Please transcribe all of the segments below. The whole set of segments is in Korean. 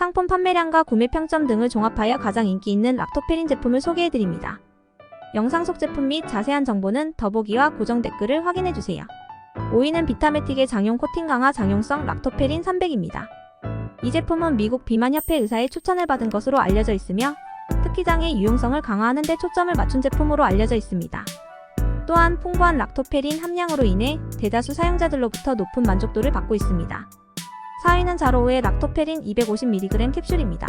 상품 판매량과 구매 평점 등을 종합하여 가장 인기 있는 락토페린 제품을 소개해드립니다. 영상 속 제품 및 자세한 정보는 더보기와 고정 댓글을 확인해주세요. 5위는 비타메틱의 장용 코팅 강화 장용성 락토페린 300입니다. 이 제품은 미국 비만협회 의사의 추천을 받은 것으로 알려져 있으며 특기장의 유용성을 강화하는 데 초점을 맞춘 제품으로 알려져 있습니다. 또한 풍부한 락토페린 함량으로 인해 대다수 사용자들로부터 높은 만족도를 받고 있습니다. 4위는 자로우의 락토페린 250mg 캡슐입니다.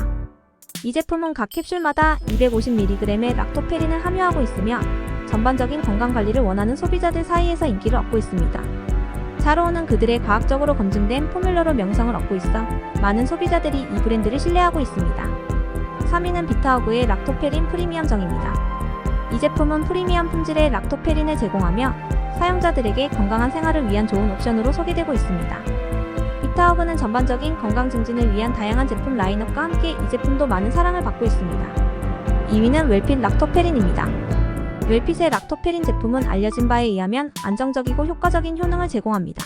이 제품은 각 캡슐마다 250mg의 락토페린을 함유하고 있으며 전반적인 건강 관리를 원하는 소비자들 사이에서 인기를 얻고 있습니다. 자로우는 그들의 과학적으로 검증된 포뮬러로 명성을 얻고 있어 많은 소비자들이 이 브랜드를 신뢰하고 있습니다. 3위는 비타허그의 락토페린 프리미엄 정입니다. 이 제품은 프리미엄 품질의 락토페린을 제공하며 사용자들에게 건강한 생활을 위한 좋은 옵션으로 소개되고 있습니다. 비타허그는 전반적인 건강 증진을 위한 다양한 제품 라인업과 함께 이 제품도 많은 사랑을 받고 있습니다. 2위는 웰핏 락토페린입니다. 웰핏의 락토페린 제품은 알려진 바에 의하면 안정적이고 효과적인 효능을 제공합니다.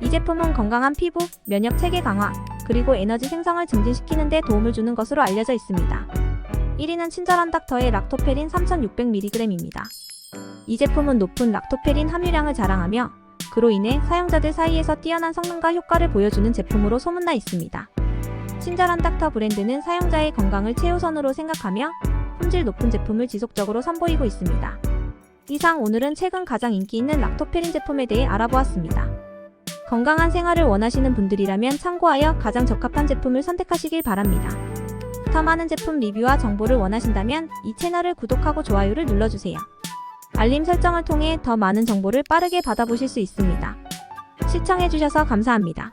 이 제품은 건강한 피부, 면역 체계 강화, 그리고 에너지 생성을 증진시키는 데 도움을 주는 것으로 알려져 있습니다. 1위는 친절한 닥터의 락토페린 3600mg입니다. 이 제품은 높은 락토페린 함유량을 자랑하며 그로 인해 사용자들 사이에서 뛰어난 성능과 효과를 보여주는 제품으로 소문나 있습니다. 친절한 닥터 브랜드는 사용자의 건강을 최우선으로 생각하며 품질 높은 제품을 지속적으로 선보이고 있습니다. 이상 오늘은 최근 가장 인기 있는 락토페린 제품에 대해 알아보았습니다. 건강한 생활을 원하시는 분들이라면 참고하여 가장 적합한 제품을 선택하시길 바랍니다. 더 많은 제품 리뷰와 정보를 원하신다면 이 채널을 구독하고 좋아요를 눌러주세요. 알림 설정을 통해 더 많은 정보를 빠르게 받아보실 수 있습니다. 시청해주셔서 감사합니다.